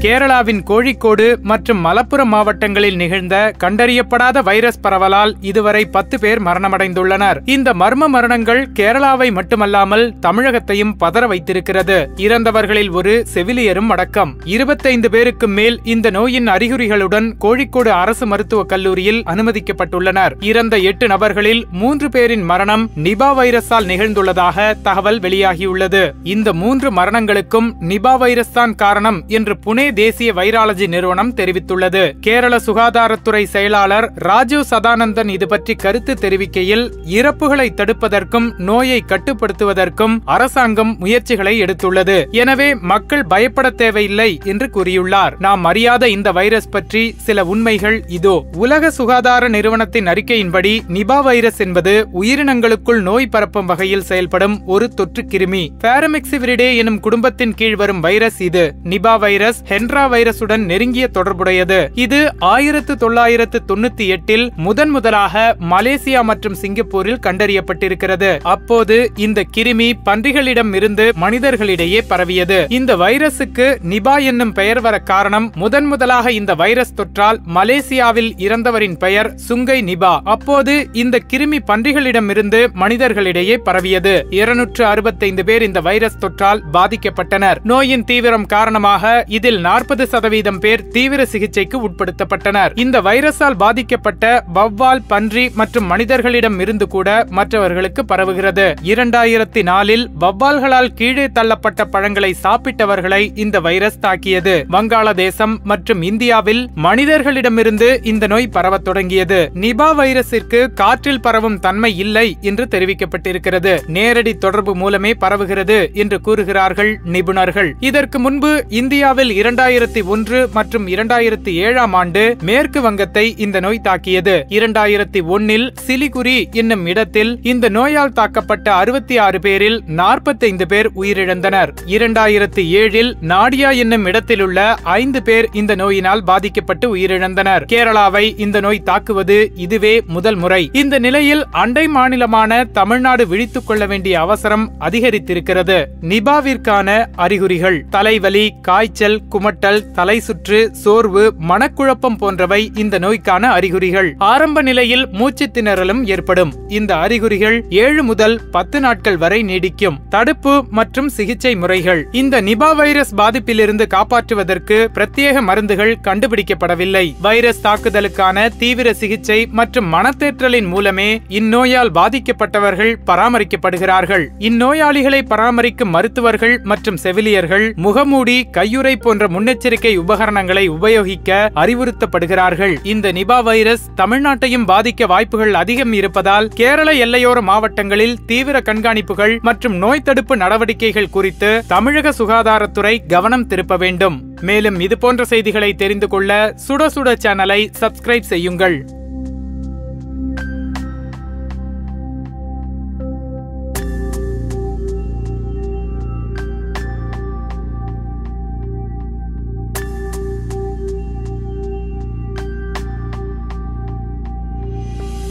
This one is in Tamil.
கேரளாவின் கோழிக்கோடு மற்றும் மலப்புரம் மாவட்டங்களில் நிகழ்ந்த கண்டறியப்படாத வைரஸ் பரவலால் இதுவரை பத்து பேர் மரணமடைந்துள்ளனர். இந்த மர்ம மரணங்கள் கேரளாவை மட்டுமல்லாமல் தமிழகத்தையும் பதற வைத்திருக்கிறது. இறந்தவர்களில் ஒரு செவிலியரும் அடக்கம். இருபத்தைந்து பேருக்கு மேல் இந்த நோயின் அறிகுறிகளுடன் கோழிக்கோடு அரசு மருத்துவக் கல்லூரியில் அனுமதிக்கப்பட்டுள்ளனர். இறந்த எட்டு நபர்களில் மூன்று பேரின் மரணம் நிபா வைரஸால் நிகழ்ந்துள்ளதாக தகவல் வெளியாகியுள்ளது. இந்த மூன்று மரணங்களுக்கும் நிபா வைரஸ் தான் காரணம் என்று புனே தேசிய வைராலஜி நிறுவனம் தெரிவித்துள்ளது. கேரள சுகாதாரத்துறை செயலாளர் ராஜீவ் சதானந்தன் இது பற்றி கருத்து தெரிவிக்கையில் இறப்புகளை தடுப்பதற்கும் நோயை கட்டுப்படுத்துவதற்கும் அரசாங்கம் முயற்சிகளை எடுத்துள்ளது. எனவே மக்கள் பயப்பட தேவையில்லை என்று கூறியுள்ளார். நாம் அறியாத இந்த வைரஸ் பற்றி சில உண்மைகள் இதோ. உலக சுகாதார நிறுவனத்தின் அறிக்கையின்படி நிபா வைரஸ் என்பது உயிரினங்களுக்குள் நோய் பரப்பும் வகையில் செயல்படும் ஒரு தொற்று கிருமி. பாரமிக்சிவிரிடே எனும் குடும்பத்தின் கீழ் வரும் வைரஸ் இது. நிபா வைரஸ் ஹென்ரா வைரசுடன் நெருங்கிய தொடர்புடையது. இது ஆயிரத்து தொள்ளாயிரத்து தொண்ணூத்தி எட்டில் முதன் முதலாக மலேசியா மற்றும் சிங்கப்பூரில் கண்டறியப்பட்டிருக்கிறது. அப்போது இந்த கிருமி பன்றிகளிடம் இருந்து மனிதர்களிடையே பரவியது. இந்த வைரசுக்கு நிபா என்னும் பெயர் வர காரணம் முதன் முதலாக இந்த வைரஸ் தொற்றால் மலேசியாவில் இறந்தவரின் பெயர் சுங்கை நிபா. அப்போது இந்த கிருமி பன்றிகளிடமிருந்து மனிதர்களிடையே பரவியது. இருநூற்று அறுபத்தைந்து பேர் இந்த வைரஸ் தொற்றால் பாதிக்கப்பட்டனர். நோயின் தீவிரம் காரணமாக இதில் நாற்பது சதவீதம் பேர் தீவிர சிகிச்சைக்கு உட்படுத்தப்பட்டனர். இந்த வைரஸால் பாதிக்கப்பட்ட வவ்வால் பன்றி மற்றும் மனிதர்களிடம் இருந்து கூட மற்றவர்களுக்கு பரவுகிறது. இரண்டாயிரத்தி நாலில் வவ்வால்களால் கீழே தள்ளப்பட்ட பழங்களை சாப்பிட்டவர்களை இந்த வைரஸ் தாக்கியது. வங்காளதேசம் மற்றும் இந்தியாவில் மனிதர்களிடமிருந்து இந்த நோய் பரவத் தொடங்கியது. நிபா வைரஸிற்கு காற்றில் பரவும் தன்மை இல்லை என்று தெரிவிக்கப்பட்டிருக்கிறது. நேரடி தொடர்பு மூலமே பரவுகிறது என்று கூறுகிறார்கள் நிபுணர்கள். இதற்கு முன்பு இந்தியாவில் இரண்டு இரண்டாயிரத்தி ஒன்று மற்றும் இரண்டாயிரத்தி ஏழாம் ஆண்டு மேற்கு வங்கத்தை இந்த நோய் தாக்கியது. இரண்டாயிரத்தி ஒன்னில் சிலிகுரி என்னும் இடத்தில் இந்த நோயால் தாக்கப்பட்ட அறுபத்தி ஆறு பேரில் நாற்பத்தைந்து பேர் உயிரிழந்தனர். இரண்டாயிரத்தி ஏழில் நாடியா என்னும் இடத்திலுள்ள ஐந்து பேர் இந்த நோயினால் பாதிக்கப்பட்டு உயிரிழந்தனர். கேரளாவை இந்த நோய் தாக்குவது இதுவே முதல் முறை. இந்த நிலையில் அண்டை மாநிலமான தமிழ்நாடு விழித்துக் கொள்ள வேண்டிய அவசரம் அதிகரித்திருக்கிறது. நிபாவிற்கான அறிகுறிகள். தலைவலி காய்ச்சல் குமட்டல் தலை சுற்று சோர்வு மனக்குழப்பம் போன்றவை இந்த நோய்க்கான அறிகுறிகள். ஆரம்ப நிலையில் மூச்சு திணறலும் ஏற்படும். இந்த அறிகுறிகள் ஏழு முதல் பத்து நாட்கள் வரை நீடிக்கும். தடுப்பு மற்றும் சிகிச்சை முறைகள். இந்த நிபா வைரஸ் பாதிப்பிலிருந்து காப்பாற்றுவதற்கு பிரத்யேக மருந்துகள் கண்டுபிடிக்கப்படவில்லை. வைரஸ் தாக்குதலுக்கான தீவிர சிகிச்சை மற்றும் மனத்தேற்றலின் மூலமே இந்நோயால் பாதிக்கப்பட்டவர்கள் பராமரிக்கப்படுகிறார்கள். இந்நோயாளிகளை பராமரிக்கும் மருத்துவர்கள் மற்றும் செவிலியர்கள் முகமூடி கையுறை போன்ற முன்னெச்சரிக்கை உபகரணங்களை உபயோகிக்க அறிவுறுத்தப்படுகிறார்கள். இந்த நிபா வைரஸ் தமிழ்நாட்டையும் பாதிக்க வாய்ப்புகள் அதிகம் இருப்பதால் கேரள எல்லையோர மாவட்டங்களில் தீவிர கண்காணிப்புகள் மற்றும் நோய் தடுப்பு நடவடிக்கைகள் குறித்து தமிழக சுகாதாரத்துறை கவனம் திருப்ப வேண்டும். மேலும் இதுபோன்ற செய்திகளை தெரிந்து கொள்ள சுட சுட சேனலை சப்ஸ்கிரைப் செய்யுங்கள்.